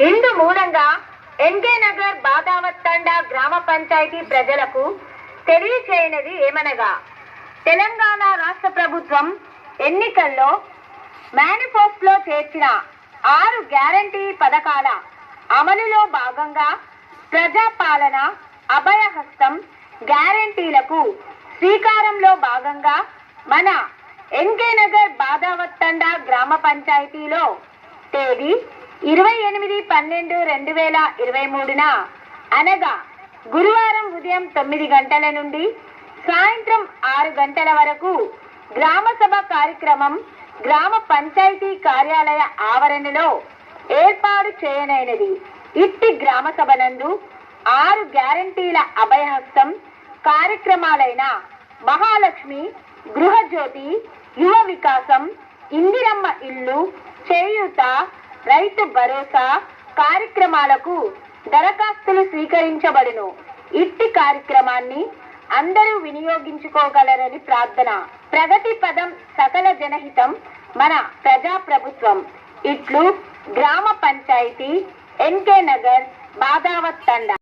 ఇందు మూలంగా ఎన్కే నగర్ బాదావత్ తండా గ్రామ పంచాయతీ ప్రజలకు తెలియచేయనిది ఏమనగా తెలంగాణ రాష్ట్ర ప్రభుత్వం ఎన్నికల్లో మేనిఫెస్టోలో చేర్చిన ఆరు గ్యారంటీ పథకాల అమలులో భాగంగా ప్రజాపాలన అభయహస్తం గ్యారంటీలకు శ్రీకారంలో భాగంగా మన ఎన్కే నగర్ బాదావత్తండా గ్రామ పంచాయతీలో తేదీ ఇరవై ఎనిమిది పన్నెండు రెండు వేల ఇరవై మూడున అనగా గురువారం ఉదయం తొమ్మిది గంటల నుండి సాయంత్రం ఆరు గంటల వరకు గ్రామ సభ కార్యక్రమం గ్రామ పంచాయతీ కార్యాలయ ఆవరణలో ఏర్పాటు చేయనైనది. ఇట్టి గ్రామ సభనందు ఆరు గ్యారంటీల అభయహస్తం కార్యక్రమాలైన మహాలక్ష్మి గృహజ్యోతి యువ వికాసం ఇందిరమ్మ ఇల్లు చేయూత రైతు భరోసా కార్యక్రమాలకు దరఖాస్తులు స్వీకరించబడును. ఇట్టి కార్యక్రమాన్ని అందరూ వినియోగించుకోగలరని ప్రార్థన. ప్రగతి పదం సకల జనహితం మన ప్రజా ప్రభుత్వం ఇట్లు గ్రామ పంచాయతీ ఎన్కే నగర్ బాదావత్ తండా.